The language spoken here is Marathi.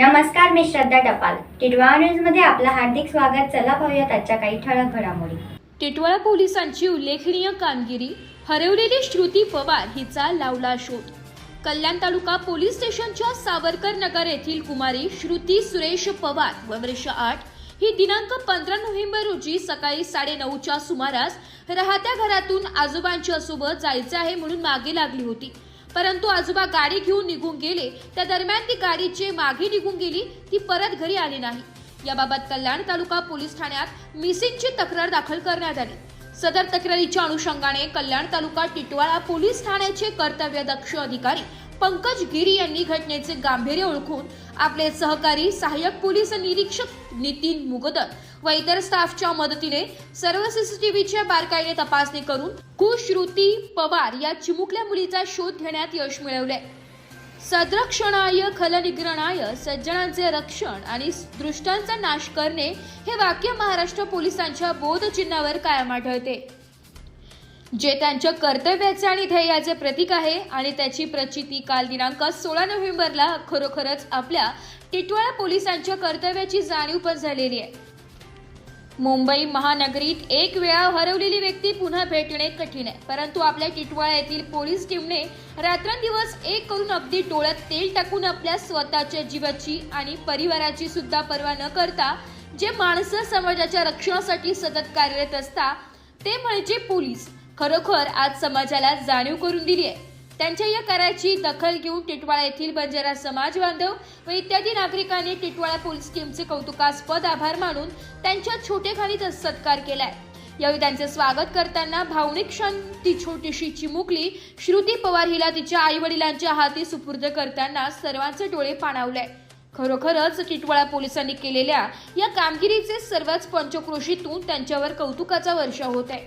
नमस्कार मी श्रद्धा टपाल. टिटवाळा न्यूजमध्ये आपलं हार्दिक स्वागत. चला पाहूयात आजच्या काही ठळक घडामोडी. टिटवाळा पोलिसांची उल्लेखनीय कामगिरी हरवलेली श्रुती पवार हिचा लावला शोध. कल्याण तालुका पोलीस स्टेशनच्या सावरकर नगर येथील कुमारी श्रुती सुरेश पवार व वर्ष आठ ही दिनांक पंधरा नोव्हेंबर रोजी सकाळी साडेनऊच्या सुमारास राहत्या घरातून आजोबांच्या सोबत जायचं आहे म्हणून मागे लागली होती. परंतु आजोबा गाडी घेऊन निघून गेले. त्या दरम्यान ती गाडीचे मागे निघून गेली. ती परत घरी आली नाही. याबाबत कल्याण तालुका पोलीस ठाण्यात मिसिंगची तक्रार दाखल करण्यात आली. सदर तक्रारीच्या अनुषंगाने कल्याण तालुका टिटवाळा पोलीस ठाण्याचे कर्तव्यदक्ष अधिकारी पंकज गिरी यांनी घटनेचे गांभीर्य ओळखून आपले सहकारी सहाय्यक पोलीस निरीक्षक नितीन मुगदर व इतर स्टाफच्या मदतीने सर्व सीसीटीव्हीच्या बारकाईने तपासणी करून कुश्रुती पवार या चिमुकल्या मुलीचा शोध घेण्यात यश मिळवले. सदरक्षणाय खलनिग्रणाय सज्जनांचे रक्षण आणि दृष्टांचा नाश करणे हे वाक्य महाराष्ट्र पोलिसांच्या बोधचिन्हावर कायम आढळते. जे त्यांच्या कर्तव्याचे आणि ध्येयाचे प्रतीक आहे आणि त्याची प्रचिती काल दिनांक सोळा नोव्हेंबरला खरोखरच आपल्या टिटवाळा पोलिसांच्या कर्तव्याची जाणीव पण झालेली आहे. मुंबई महानगरीत एक वेळा हरवलेली व्यक्ती पुन्हा भेटणे कठीण आहे. परंतु आपल्या टिटवाळा येथील पोलीस टीमने रात्रंदिवस एक करून अगदी डोळ्यात तेल टाकून आपल्या स्वतःच्या जीवाची आणि परिवाराची सुद्धा पर्वा न करता जे माणसं समाजाच्या रक्षणासाठी सतत कार्यरत असतात ते म्हणजे पोलीस. खरोखर आज समाजाला जाणीव करून दिली आहे. त्यांच्या या कराची दखल घेऊन टिटवाळा येथील बंजारा समाज बांधव व इत्यादी नागरिकांनी टिटवाळा पोलीस टीमचे कौतुकास्पद आभार मानून त्यांच्या छोटेखानीत सत्कार केलाय. यावेळी त्यांचे स्वागत करताना भावनिक क्षण ती छोटीशी चिमुकली श्रुती पवार हिला तिच्या आई वडिलांच्या हाती सुपूर्द करताना सर्वांचे डोळे पाणावले. खरोखरच टिटवाळा पोलिसांनी केलेल्या या कामगिरीचे सर्वच पंचक्रोशीतून त्यांच्यावर कौतुकाचा वर्ष होत आहे.